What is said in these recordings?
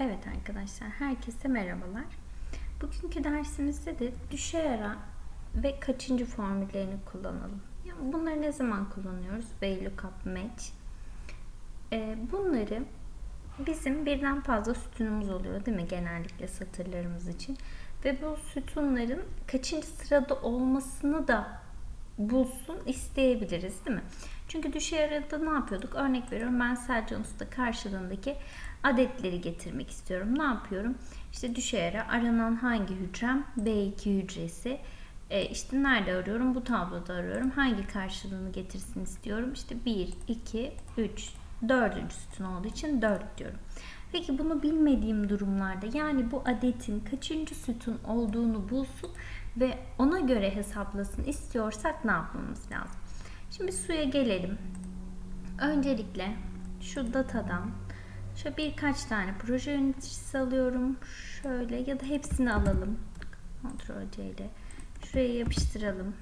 Evet arkadaşlar, herkese merhabalar. Bugünkü dersimizde de düşey ara ve kaçıncı formüllerini kullanalım. Bunları ne zaman kullanıyoruz? VLOOKUP, match. Ee, bunları bizim birden fazla sütunumuz oluyor değil mi? Genellikle satırlarımız için. Ve bu sütunların kaçıncı sırada olmasını da bulsun isteyebiliriz değil mi? Çünkü düşey arada ne yapıyorduk? Örnek veriyorum ben Selcan Usta karşılığındaki adetleri getirmek istiyorum. Ne yapıyorum? İşte düşey ara aranan hangi hücrem? B2 hücresi. E işte nerede arıyorum? Bu tabloda arıyorum. Hangi karşılığını getirsin istiyorum? İşte 1, 2, 3, 4. sütun olduğu için 4 diyorum. Peki bunu bilmediğim durumlarda yani bu adetin kaçıncı sütun olduğunu bulsun ve ona göre hesaplasın istiyorsak ne yapmamız lazım? Şimdi suya gelelim. Öncelikle şu datadan şöyle birkaç tane proje yöneticisi alıyorum. Şöyle ya da hepsini alalım. Ctrl C ile şuraya yapıştıralım.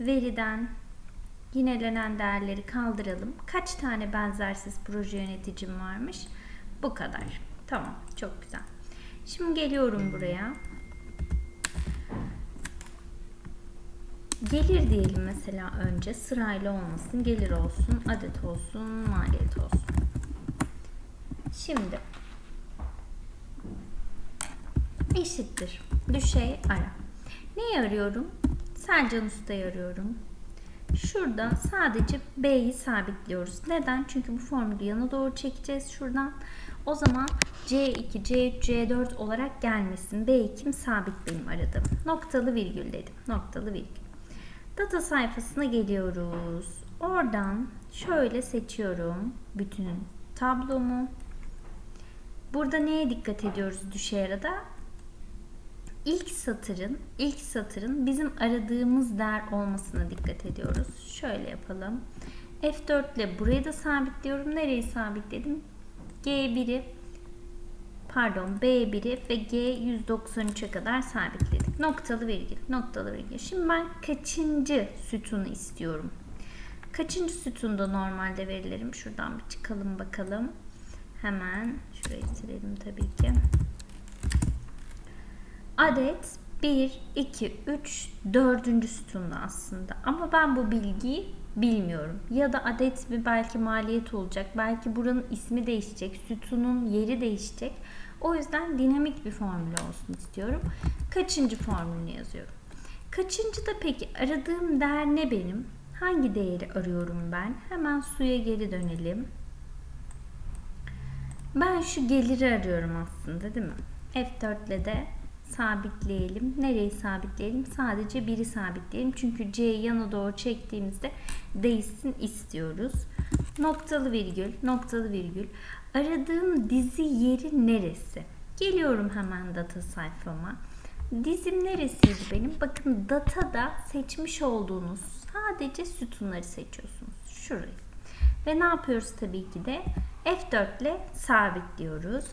Veriden yinelenen değerleri kaldıralım. Kaç tane benzersiz proje yöneticim varmış? Bu kadar. Tamam. Çok güzel. Şimdi geliyorum buraya. Gelir diyelim mesela önce sırayla olmasın. Gelir olsun, adet olsun, maliyet olsun. Şimdi eşittir. Düşey ara. Neyi arıyorum? Selcan Usta'yı arıyorum. Şurada sadece B'yi sabitliyoruz. Neden? Çünkü bu formülü yana doğru çekeceğiz şuradan. O zaman C2, C3, C4 olarak gelmesin. B kim sabit benim aradığım. Noktalı virgül dedim. Noktalı virgül. Data sayfasına geliyoruz. Oradan şöyle seçiyorum bütün tablomu. Burada neye dikkat ediyoruz düşey arada? İlk satırın, ilk satırın bizim aradığımız değer olmasına dikkat ediyoruz. Şöyle yapalım. F4 ile burayı da sabitliyorum. Nereyi sabitledim? G1'i pardon B1'i ve G193'e kadar sabitledik. Noktalı virgül, noktalı virgül. Şimdi ben kaçıncı sütunu istiyorum? Kaçıncı sütunda normalde verilerim? Şuradan bir çıkalım bakalım. Hemen şurayı silelim tabii ki. Adet 1, 2, 3, 4. sütunda aslında. Ama ben bu bilgiyi bilmiyorum. Ya da adet bir belki maliyet olacak. Belki buranın ismi değişecek. Sütunun yeri değişecek. O yüzden dinamik bir formül olsun istiyorum. Kaçıncı formülünü yazıyorum. Kaçıncı da peki aradığım değer ne benim? Hangi değeri arıyorum ben? Hemen suya geri dönelim. Ben şu geliri arıyorum aslında değil mi? F4 ile de sabitleyelim. Nereyi sabitleyelim? Sadece biri sabitleyelim. Çünkü C'yi yana doğru çektiğimizde değişsin istiyoruz. Noktalı virgül, noktalı virgül. Aradığım dizi yeri neresi? Geliyorum hemen data sayfama. Dizim neresiydi benim? Bakın datada seçmiş olduğunuz sadece sütunları seçiyorsunuz. Şurayı. Ve ne yapıyoruz tabii ki de? F4 ile sabitliyoruz.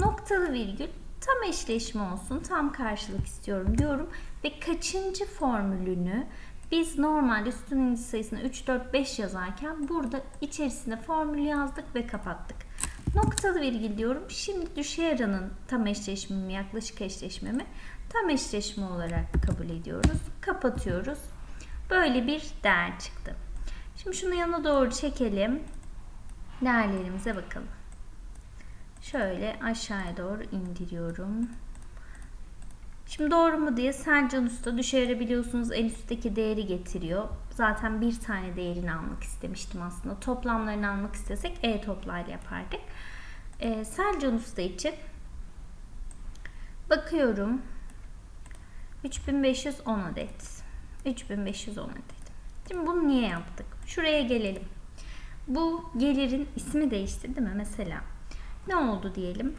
Noktalı virgül tam eşleşme olsun, tam karşılık istiyorum diyorum ve kaçıncı formülünü biz normalde sütun indice sayısını 3, 4, 5 yazarken burada içerisinde formül yazdık ve kapattık. Noktalı virgül diyorum. Şimdi düşey aranın tam eşleşmemi, yaklaşık eşleşmemi tam eşleşme olarak kabul ediyoruz. Kapatıyoruz. Böyle bir değer çıktı. Şimdi şunu yana doğru çekelim. Değerlerimize bakalım. Şöyle aşağıya doğru indiriyorum. Şimdi doğru mu diye Selcan Usta düşeri biliyorsunuz en üstteki değeri getiriyor. Zaten bir tane değerini almak istemiştim aslında. Toplamlarını almak istesek E toplayla yapardık. Ee, Selcan Usta için bakıyorum. 3510 adet. 3510 adet. Şimdi bunu niye yaptık? Şuraya gelelim. Bu gelirin ismi değişti değil mi? Mesela ne oldu diyelim?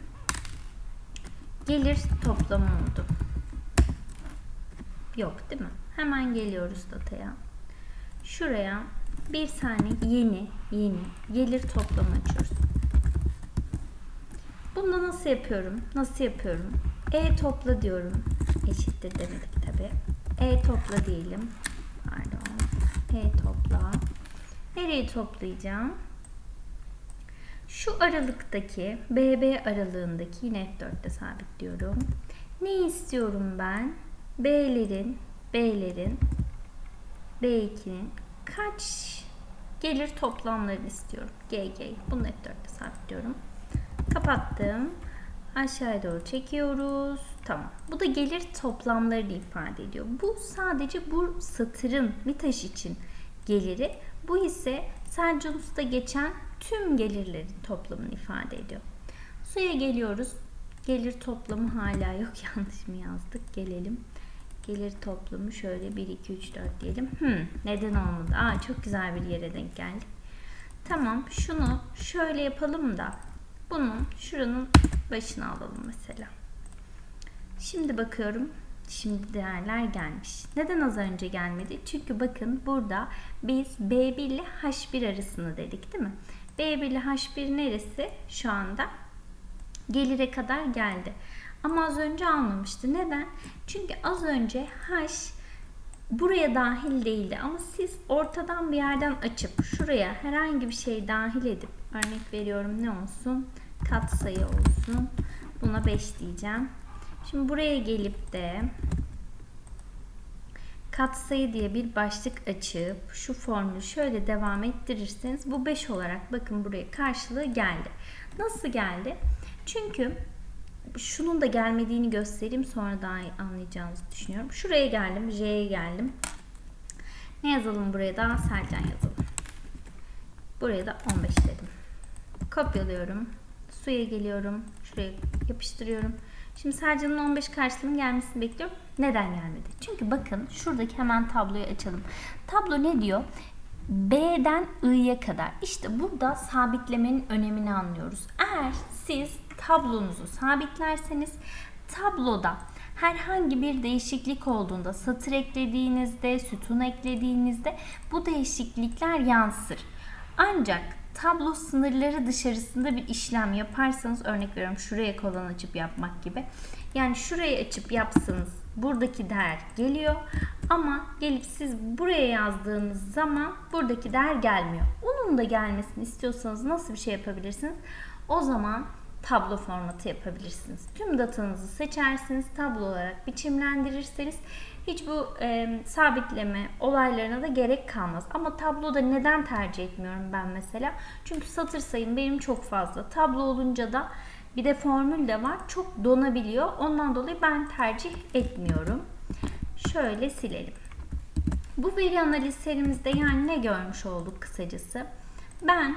Gelir toplamı oldu. Yok değil mi? Hemen geliyoruz dataya. Şuraya bir tane yeni yeni gelir toplamı açıyoruz. Bunu nasıl yapıyorum? Nasıl yapıyorum? E topla diyorum. Eşittir demedik tabi. E topla diyelim. Pardon. E topla. Nereyi toplayacağım? Şu aralıktaki BB aralığındaki yine F4'te sabitliyorum. Ne istiyorum ben? B'lerin, B'lerin, B2'nin kaç gelir toplamlarını istiyorum. GG. Bunu F4'te sabitliyorum. Kapattım. Aşağıya doğru çekiyoruz. Tamam. Bu da gelir toplamlarını ifade ediyor. Bu sadece bu satırın MİTAŞ için geliri. Bu ise Selcanus'ta geçen tüm gelirlerin toplamını ifade ediyor. Suya geliyoruz. Gelir toplamı hala yok. Yanlış mı yazdık? Gelelim. Gelir toplamı şöyle 1, 2, 3, 4 diyelim. Hmm, neden olmadı? Aa, çok güzel bir yere denk geldik. Tamam şunu şöyle yapalım da bunun şuranın başına alalım mesela. Şimdi bakıyorum. Şimdi değerler gelmiş. Neden az önce gelmedi? Çünkü bakın burada biz B1 ile H1 arasını dedik değil mi? B1 ile H1 neresi? Şu anda gelire kadar geldi. Ama az önce almamıştı. Neden? Çünkü az önce H buraya dahil değildi. Ama siz ortadan bir yerden açıp şuraya herhangi bir şey dahil edip örnek veriyorum ne olsun? Katsayı olsun. Buna 5 diyeceğim. Şimdi buraya gelip de katsayı diye bir başlık açıp şu formülü şöyle devam ettirirseniz bu 5 olarak bakın buraya karşılığı geldi. Nasıl geldi? Çünkü şunun da gelmediğini göstereyim sonra daha iyi anlayacağınızı düşünüyorum. Şuraya geldim, J'ye geldim. Ne yazalım buraya da? Sercan yazalım. Buraya da 15 dedim. Kopyalıyorum. Suya geliyorum. Şuraya yapıştırıyorum. Şimdi Sercan'ın 15 karşılığının gelmesini bekliyorum. Neden gelmedi? Çünkü bakın şuradaki hemen tabloyu açalım. Tablo ne diyor? B'den I'ye kadar. İşte burada sabitlemenin önemini anlıyoruz. Eğer siz tablonuzu sabitlerseniz tabloda herhangi bir değişiklik olduğunda satır eklediğinizde, sütun eklediğinizde bu değişiklikler yansır. Ancak tablo sınırları dışarısında bir işlem yaparsanız örnek veriyorum şuraya kolon açıp yapmak gibi. Yani şuraya açıp yapsanız buradaki değer geliyor ama gelip siz buraya yazdığınız zaman buradaki değer gelmiyor. Onun da gelmesini istiyorsanız nasıl bir şey yapabilirsiniz? O zaman tablo formatı yapabilirsiniz. Tüm datanızı seçersiniz, tablo olarak biçimlendirirseniz hiç bu e, sabitleme olaylarına da gerek kalmaz. Ama tabloda neden tercih etmiyorum ben mesela? Çünkü satır sayım benim çok fazla. Tablo olunca da bir de formül de var. Çok donabiliyor. Ondan dolayı ben tercih etmiyorum. Şöyle silelim. Bu veri analiz serimizde yani ne görmüş olduk kısacası? Ben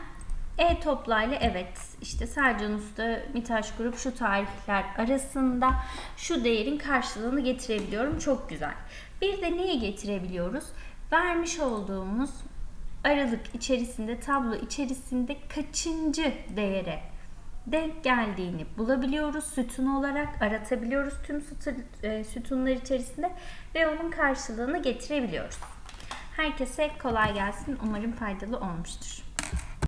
e-toplayla evet işte Sercan Usta, Mitaş Grup şu tarihler arasında şu değerin karşılığını getirebiliyorum. Çok güzel. Bir de neyi getirebiliyoruz? Vermiş olduğumuz aralık içerisinde, tablo içerisinde kaçıncı değere denk geldiğini bulabiliyoruz. Sütun olarak aratabiliyoruz tüm e, sütunlar içerisinde ve onun karşılığını getirebiliyoruz. Herkese kolay gelsin. Umarım faydalı olmuştur.